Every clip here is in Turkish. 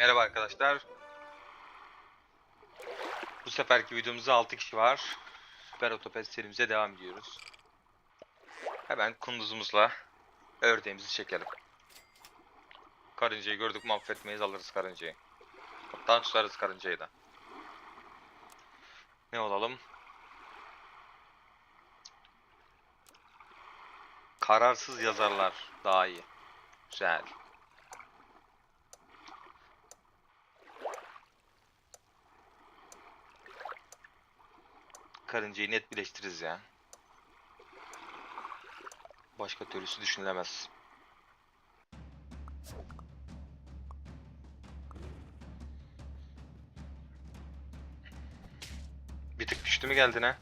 Merhaba arkadaşlar. Bu seferki videomuzda 6 kişi var. Süper Otopet serimize devam ediyoruz. Hemen kunduzumuzla ördeğimizi çekelim. Karıncayı gördük mü affetmeyiz alırız karıncayı. Hatta tutarız karıncayı da. Ne olalım? Kararsız yazarlar daha iyi. Güzel. Karıncayı net birleştiririz ya. Başka türlüsü düşünülemez. Bir tık düştü mü geldi ne?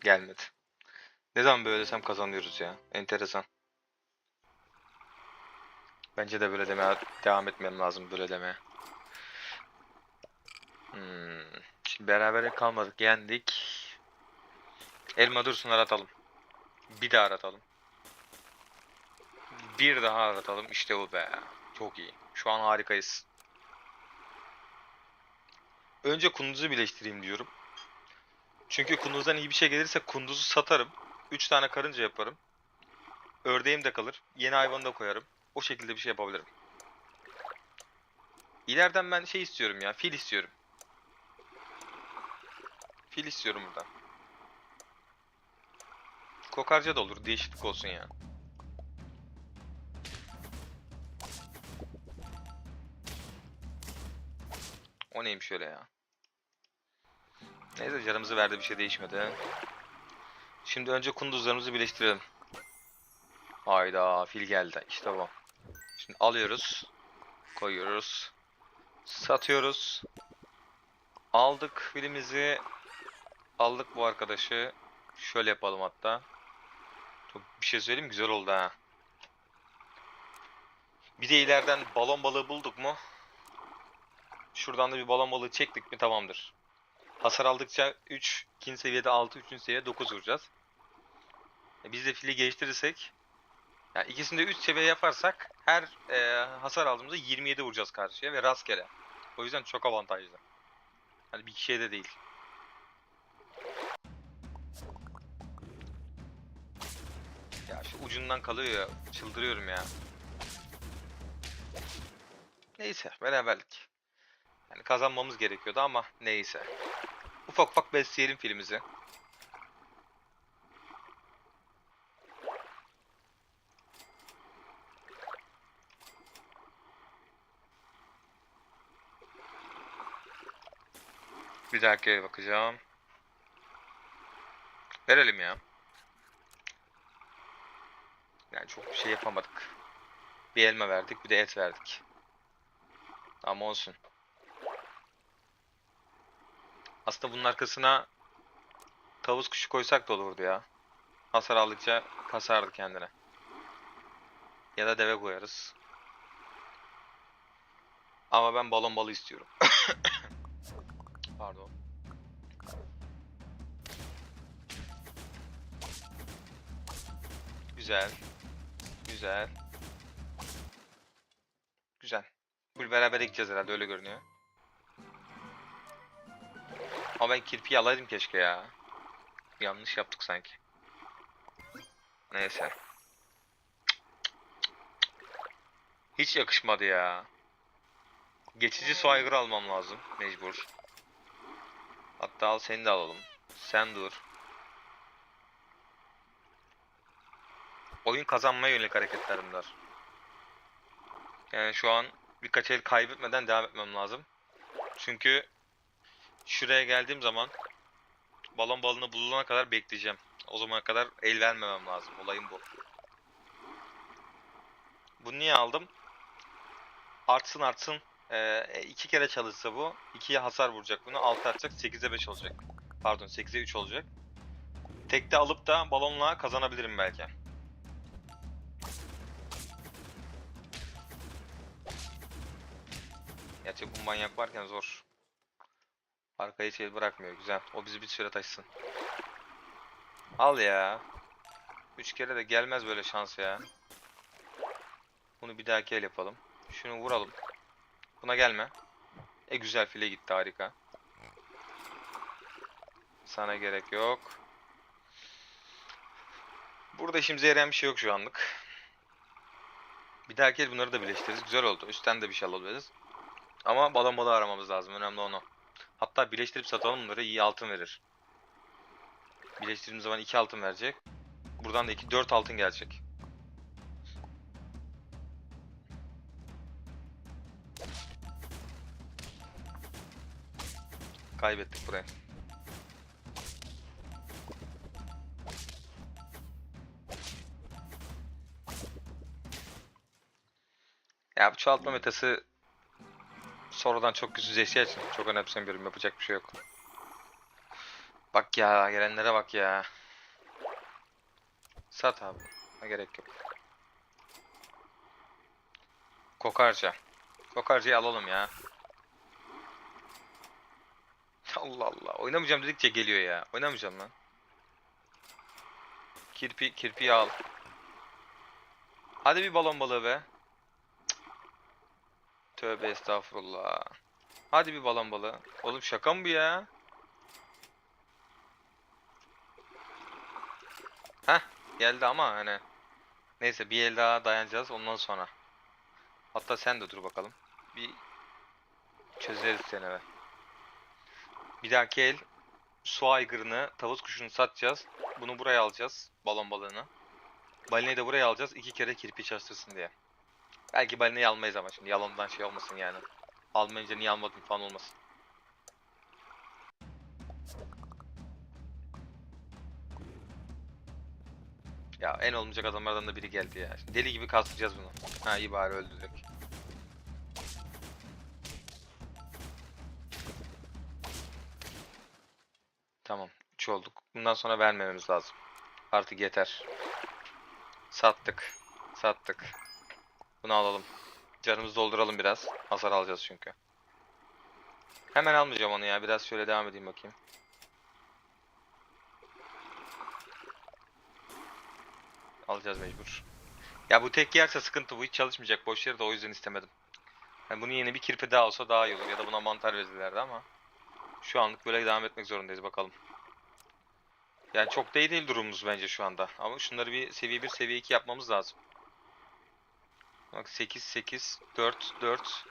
Gelmedi. Ne zaman böyle desem kazanıyoruz ya. Enteresan. Bence de böyle demeye devam etmem lazım böyle demeye. Hmm. Berabere kalmadık. Yendik. Elma dursun aratalım. Bir daha aratalım. Bir daha aratalım. İşte bu be. Çok iyi. Şu an harikayız. Önce kunduzu birleştireyim diyorum. Çünkü kunduzdan iyi bir şey gelirse kunduzu satarım. 3 tane karınca yaparım. Ördeğim de kalır. Yeni hayvanı da koyarım. O şekilde bir şey yapabilirim. İleriden ben şey istiyorum ya. Fil istiyorum. Fil istiyorum burada. Kokarca da olur. Değişiklik olsun ya. O neymiş öyle ya? Neyse canımızı verdi bir şey değişmedi. Şimdi önce kunduzlarımızı birleştirelim. Hayda fil geldi. İşte bu. Şimdi alıyoruz. Koyuyoruz. Satıyoruz. Aldık filimizi. Aldık bu arkadaşı. Şöyle yapalım hatta. Çok bir şey söyleyeyim güzel oldu ha. Bir de ileriden balon balığı bulduk mu? Şuradan da bir balon balığı çektik mi tamamdır. Hasar aldıkça 3, ikinci seviyede 6, üçüncü seviyede 9 vuracağız. E biz de fili geliştirirsek yani ikisini de 3 seviye yaparsak her e, hasar aldığımızda 27 vuracağız karşıya ve rastgele. O yüzden çok avantajlı. Hani bir kişiye de değil. Ya şu ucundan kalıyor ya. Çıldırıyorum ya. Neyse beraberlik. Yani kazanmamız gerekiyordu ama neyse. Ufak ufak besleyelim filmimizi. Bir dakika bakacağım. Verelim ya. Yani çok bir şey yapamadık. Bir elma verdik, bir de et verdik. Ama olsun. Aslında bunun arkasına tavus kuşu koysak da olurdu ya. Hasar aldıkça kasardı kendine. Ya da deve koyarız. Ama ben balon balı istiyorum. Pardon. Güzel. Güzel. Güzel. Full beraber gideceğiz herhalde öyle görünüyor. Ama ben kirpiyi alaydım keşke ya. Yanlış yaptık sanki. Neyse. Hiç yakışmadı ya. Geçici su almam lazım. Mecbur. Hatta al seni de alalım. Sen dur. Oyun kazanmaya yönelik hareketler bunlar. Yani şu an birkaç el kaybetmeden devam etmem lazım. Çünkü şuraya geldiğim zaman balon balını bulana kadar bekleyeceğim. O zamana kadar el vermemem lazım. Olayım bu. Bunu niye aldım? Artsın artsın. Ee, iki kere çalışsa bu. 2'ye hasar vuracak bunu. 6 artacak. 8'e 5 olacak. Pardon 8'e 3 olacak. Tekte alıp da balonla kazanabilirim belki. Gerçi bu manyak varken zor. Arkayı hiç el bırakmıyor. Güzel. O bizi bir süre taşısın. Al ya. Üç kere de gelmez böyle şans ya. Bunu bir dahaki el yapalım. Şunu vuralım. Buna gelme. E güzel file gitti harika. Sana gerek yok. Burada işimize yarayan bir şey yok şu anlık. Bir dahaki el bunları da birleştiririz. Güzel oldu. Üstten de bir şey alabiliriz. Ama balon balığı aramamız lazım. Önemli onu. Hatta birleştirip satalım bunları. iyi altın verir. Birleştirdiğimiz zaman 2 altın verecek. Buradan da 2 4 altın gelecek. Kaybettik burayı. Ya bu çoğaltma metası sonradan çok güzelleşeceği için çok önemsemiyorum. Yapacak bir şey yok. Bak ya gelenlere bak ya. Sat abi. Ne gerek yok. Kokarca. Kokarcayı alalım ya. Allah Allah. Oynamayacağım dedikçe geliyor ya. Oynamayacağım lan. Kirpi, kirpiyi al. Hadi bir balon balığı be. Tövbe estağfurullah. Hadi bir balon balığı. Oğlum şaka mı bu ya? Heh geldi ama hani. Neyse bir el daha dayanacağız ondan sonra. Hatta sen de dur bakalım. Bir çözeriz seni be. Bir dahaki el su aygırını, tavus kuşunu satacağız. Bunu buraya alacağız. Balon balığını. Balinayı da buraya alacağız. iki kere kirpi çalıştırsın diye. Belki balinayı almayız ama şimdi yalandan şey olmasın yani. Almayınca niye almadın falan olmasın. Ya en olmayacak adamlardan da biri geldi ya. Şimdi deli gibi kastıracağız bunu. Ha iyi bari öldürdük. Tamam. 3 olduk. Bundan sonra vermememiz lazım. Artık yeter. Sattık. Sattık. Bunu alalım. Canımızı dolduralım biraz. Hasar alacağız çünkü. Hemen almayacağım onu ya. Biraz şöyle devam edeyim bakayım. Alacağız mecbur. Ya bu tek yerse sıkıntı bu. Hiç çalışmayacak boş yere de o yüzden istemedim. Yani bunun yeni bir kirpi daha olsa daha iyi olur. Ya da buna mantar verirlerdi ama. Şu anlık böyle devam etmek zorundayız bakalım. Yani çok da iyi değil durumumuz bence şu anda. Ama şunları bir seviye 1, seviye 2 yapmamız lazım. Bak 8, 8, 4, 4.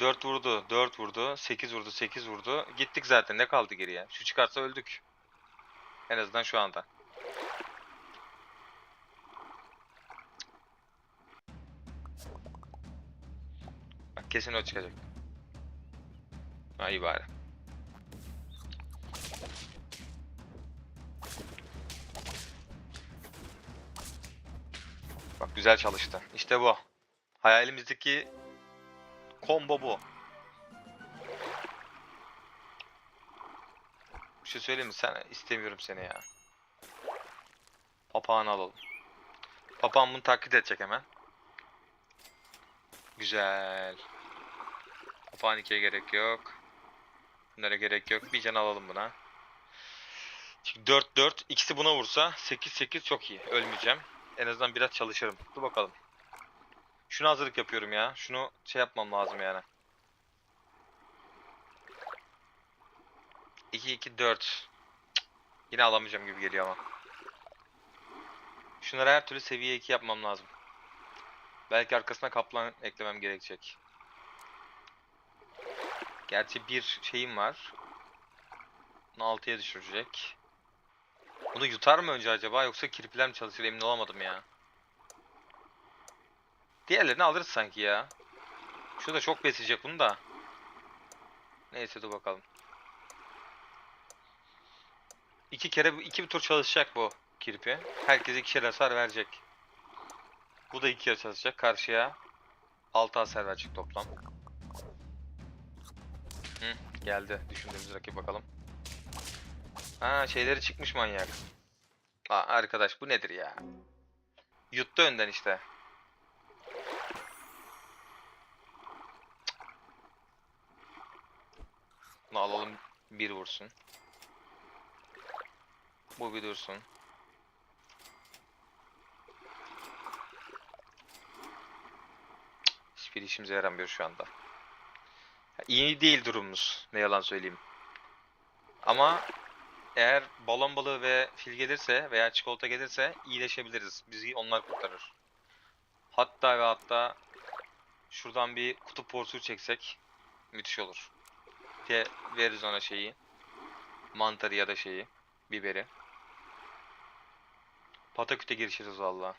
4 vurdu, 4 vurdu, 8 vurdu, 8 vurdu. Gittik zaten. Ne kaldı geriye? Şu çıkarsa öldük. En azından şu anda. Bak kesin o çıkacak. İyi bari. Güzel çalıştı. İşte bu. Hayalimizdeki combo bu. Bir şey söyleyeyim mi? Sen istemiyorum seni ya. Papağanı alalım. Papağan bunu taklit edecek hemen. Güzel. Papağan ikiye gerek yok. Bunlara gerek yok. Bir can alalım buna. Çünkü 4 4 ikisi buna vursa 8 8 çok iyi. Ölmeyeceğim. En azından biraz çalışırım. Dur bakalım. Şunu hazırlık yapıyorum ya. Şunu şey yapmam lazım yani. 2 2 4. Yine alamayacağım gibi geliyor ama. Şunları her türlü seviye 2 yapmam lazım. Belki arkasına kaplan eklemem gerekecek. Gerçi bir şeyim var. Bunu 6'ya düşürecek. Bunu yutar mı önce acaba yoksa kirpiler mi çalışır emin olamadım ya. Diğerlerini alırız sanki ya. Şu da çok besleyecek bunu da. Neyse dur bakalım. İki kere iki bir tur çalışacak bu kirpi. Herkes ikişer hasar verecek. Bu da iki kere çalışacak karşıya. 6 hasar verecek toplam. Hı, geldi. Düşündüğümüz rakip bakalım. Ha şeyleri çıkmış manyak. Aa, arkadaş bu nedir ya? Yuttu önden işte. Bunu alalım bir vursun. Bu bir dursun. Hiçbir işimize yaramıyor şu anda. Ya, İyi değil durumumuz. Ne yalan söyleyeyim. Ama eğer balon balığı ve fil gelirse veya çikolata gelirse iyileşebiliriz. Bizi onlar kurtarır. Hatta ve hatta şuradan bir kutup porsuğu çeksek müthiş olur. De veririz ona şeyi. Mantarı ya da şeyi. Biberi. Pataküte girişiriz valla.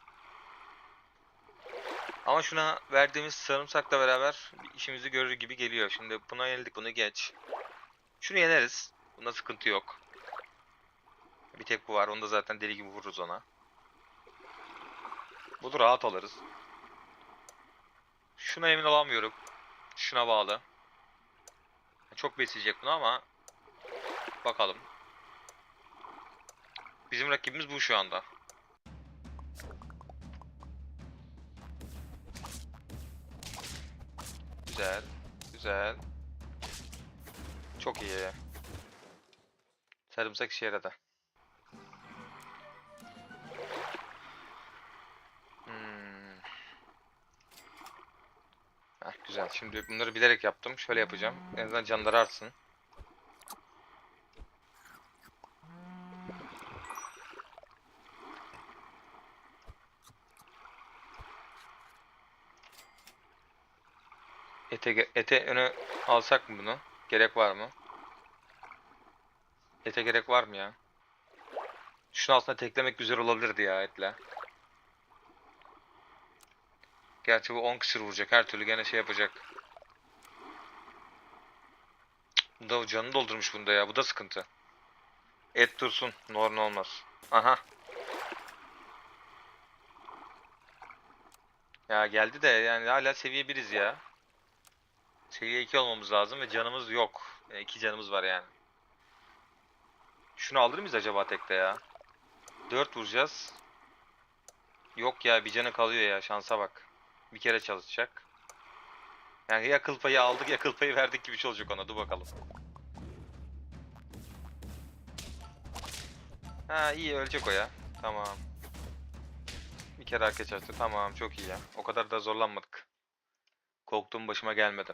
Ama şuna verdiğimiz sarımsakla beraber işimizi görür gibi geliyor. Şimdi buna yenildik bunu geç. Şunu yeneriz. Bunda sıkıntı yok. Bir tek bu var. Onu da zaten deli gibi vururuz ona. Bunu rahat alırız. Şuna emin olamıyorum. Şuna bağlı. Çok besleyecek bunu ama bakalım. Bizim rakibimiz bu şu anda. Güzel. Güzel. Çok iyi. Sarımsak işe yaradı. Güzel. Şimdi bunları bilerek yaptım. Şöyle yapacağım. En azından canları artsın. Ete, ete öne alsak mı bunu? Gerek var mı? Ete gerek var mı ya? Şunu aslında teklemek güzel olabilirdi ya etle. Gerçi bu 10 kısır vuracak. Her türlü gene şey yapacak. Bu da canını doldurmuş bunda ya. Bu da sıkıntı. Et dursun. Normal olmaz. Aha. Ya geldi de yani hala seviye 1'iz ya. Seviye 2 olmamız lazım ve canımız yok. 2 canımız var yani. Şunu alır mıyız acaba tekte ya? 4 vuracağız. Yok ya bir canı kalıyor ya şansa bak. Bir kere çalışacak. Yani ya kıl payı aldık ya kıl payı verdik gibi bir şey olacak ona. Dur bakalım. Ha iyi ölecek o ya. Tamam. Bir kere arkaya çalıştı. Tamam çok iyi ya. O kadar da zorlanmadık. Korktuğum başıma gelmedi.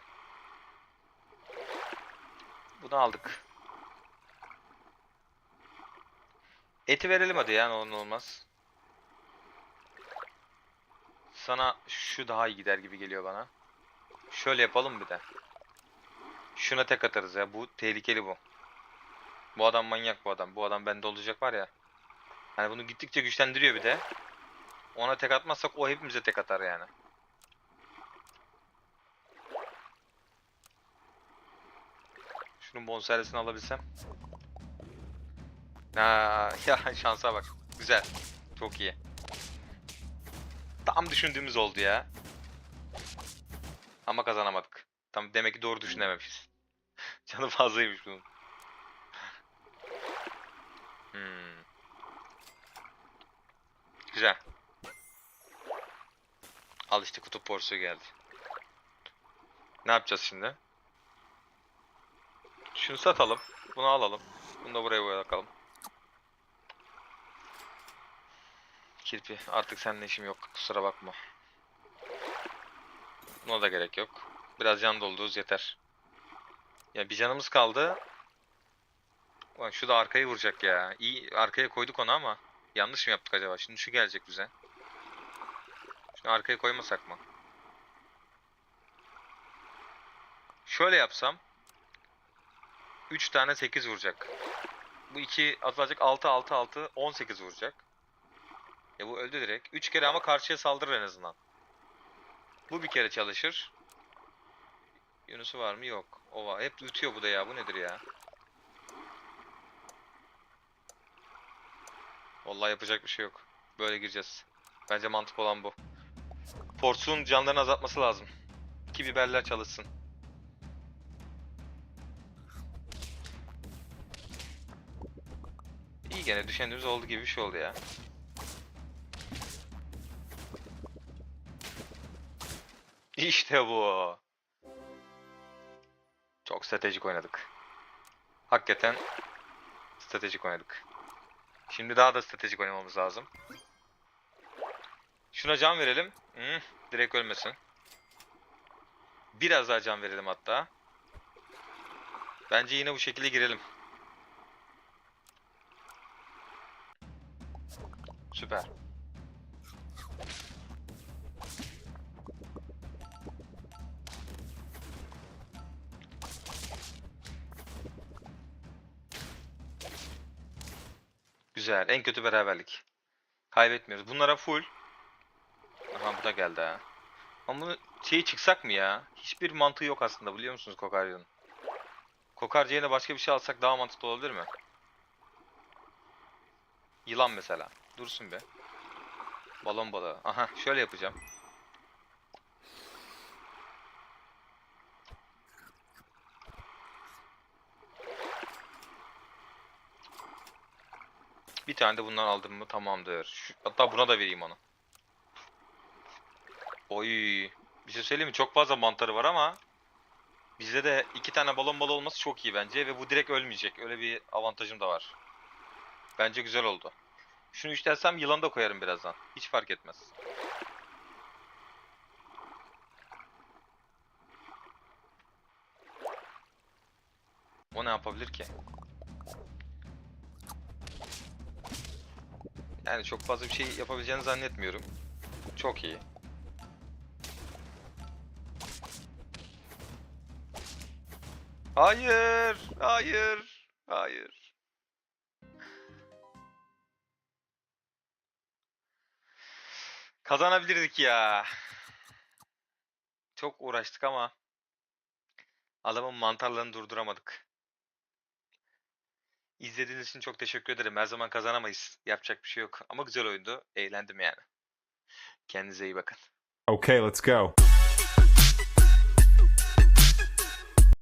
Bunu aldık. Eti verelim hadi ya ne olur olmaz. Sana şu daha iyi gider gibi geliyor bana. Şöyle yapalım bir de. Şuna tek atarız ya. Bu tehlikeli bu. Bu adam manyak bu adam. Bu adam bende olacak var ya. Hani bunu gittikçe güçlendiriyor bir de. Ona tek atmazsak o hepimize tek atar yani. Şunun bonservisini alabilsem. Ha, ya şansa bak. Güzel. Çok iyi. Tam düşündüğümüz oldu ya. Ama kazanamadık. Tam demek ki doğru düşünememişiz. Canı fazlaymış bunun. Hmm. Güzel. Al işte kutup porsu geldi. Ne yapacağız şimdi? Şunu satalım. Bunu alalım. Bunu da buraya bırakalım. Kirpi artık seninle işim yok. Kusura bakma. Buna da gerek yok. Biraz can doldururuz yeter. Ya bir canımız kaldı. Ulan şu da arkayı vuracak ya. İyi arkaya koyduk onu ama yanlış mı yaptık acaba? Şimdi şu gelecek bize. Şunu arkaya koymasak mı? Şöyle yapsam 3 tane 8 vuracak. Bu 2 azalacak 6 6 6 18 vuracak. Ya bu öldü direkt. 3 kere ama karşıya saldırır en azından. Bu bir kere çalışır. Yunus'u var mı? Yok. O var. Hep ütüyor bu da ya. Bu nedir ya? Vallahi yapacak bir şey yok. Böyle gireceğiz. Bence mantık olan bu. Force'un canlarını azaltması lazım. Ki biberler çalışsın. İyi gene düşündüğümüz oldu gibi bir şey oldu ya. İşte bu. Çok stratejik oynadık. Hakikaten stratejik oynadık. Şimdi daha da stratejik oynamamız lazım. Şuna can verelim. Hı, direkt ölmesin. Biraz daha can verelim hatta. Bence yine bu şekilde girelim. Süper. Güzel. En kötü beraberlik. Kaybetmiyoruz. Bunlara full. Aha bu da geldi ha. Ama bunu şeyi çıksak mı ya? Hiçbir mantığı yok aslında biliyor musunuz Kokarca'nın? Kokarca yerine başka bir şey alsak daha mantıklı olabilir mi? Yılan mesela. Dursun be. Balon balığı. Aha şöyle yapacağım. Bir tane de bundan aldım mı tamamdır. Şu, hatta buna da vereyim onu. Oy. Bir şey söyleyeyim mi? Çok fazla mantarı var ama bizde de iki tane balon balığı olması çok iyi bence ve bu direkt ölmeyecek. Öyle bir avantajım da var. Bence güzel oldu. Şunu işlersem yılan da koyarım birazdan. Hiç fark etmez. O ne yapabilir ki? Yani çok fazla bir şey yapabileceğini zannetmiyorum. Çok iyi. Hayır, hayır, hayır. Kazanabilirdik ya. Çok uğraştık ama adamın mantarlarını durduramadık. İzlediğiniz için çok teşekkür ederim. Her zaman kazanamayız. Yapacak bir şey yok. Ama güzel oyundu. Eğlendim yani. Kendinize iyi bakın. Okay, let's go.